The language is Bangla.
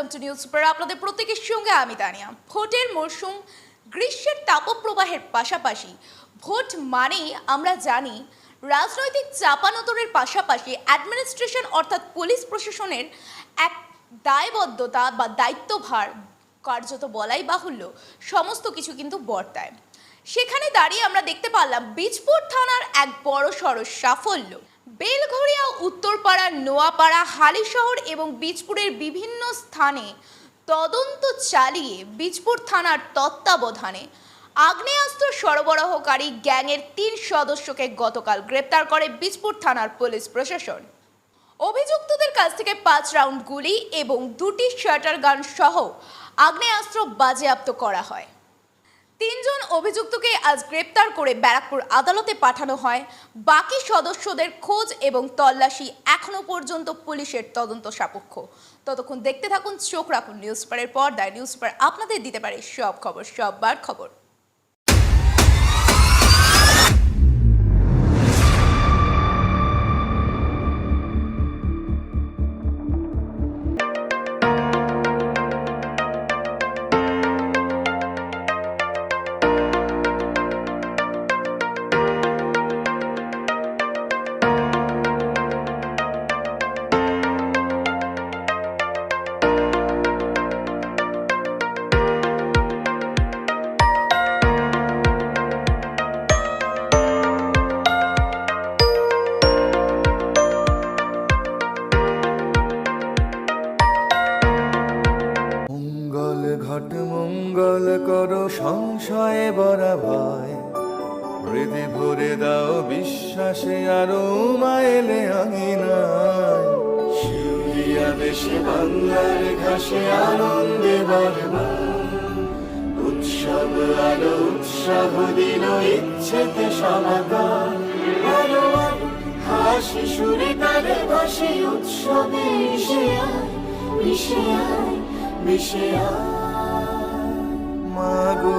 ওয়েলকাম টু নিউজ সুপার আপনাদের প্রত্যেকের সঙ্গে আমি তানিয়া। ভোটের মরশুম গ্রীষ্মের তাপপ্রবাহের পাশাপাশি। ভোট মানেই আমরা জানি, রাজনৈতিক চাপানোতরের পাশাপাশি অ্যাডমিনিস্ট্রেশন অর্থাৎ পুলিশ প্রশাসনের এক দায়বদ্ধতা বা দায়িত্বভার কার্যত বলাই বাহুল্য। সমস্ত কিছু কিন্তু বর্তায়। সেখানে দাঁড়িয়ে আমরা দেখতে পারলাম, বীজপুর থানার এক বড় সড় সাফল্য বেলঘরিয়া উত্তরপাড়া নোয়াপাড়া, হালিশহর এবং বীজপুরের বিভিন্ন স্থানে তদন্ত চালিয়ে বীজপুর থানার তত্ত্বাবধানে আগ্নেয়াস্ত্র সরবরাহকারী গ্যাংয়ের তিন সদস্যকে গতকাল গ্রেপ্তার করে বীজপুর থানার পুলিশ প্রশাসন। অভিযুক্তদের কাছ থেকে পাঁচ রাউন্ড গুলি এবং দুটি শাটার গান সহ আগ্নেয়াস্ত্র বাজেয়াপ্ত করা হয়। তিনজন অভিযুক্তকে আজ গ্রেপ্তার করে ব্যারাকপুর আদালতে পাঠানো হয়। বাকি সদস্যদের খোঁজ এবং তল্লাশি এখনও পর্যন্ত পুলিশের তদন্ত সাপেক্ষ। ততক্ষণ দেখতে থাকুন চোখ রাখুন নিউজ পেপারের পর্দায়। নিউজ পেপার আপনাদের দিতে পারে সব খবর, সববার খবর। সংশয়ে বরা ভয় হৃদে ভরে দাও বিশ্বাসে আরও মাইলে আঙিনায় শিউলিয়া দেশে বাংলার ঘাসে আনন্দে বরবার উৎসব আলো উৎসাহ দিল ইচ্ছেতে আলো হাসি সুরে তালে ভাসে উৎসবে মিশে আয় মিশে আয় মিশে মাগো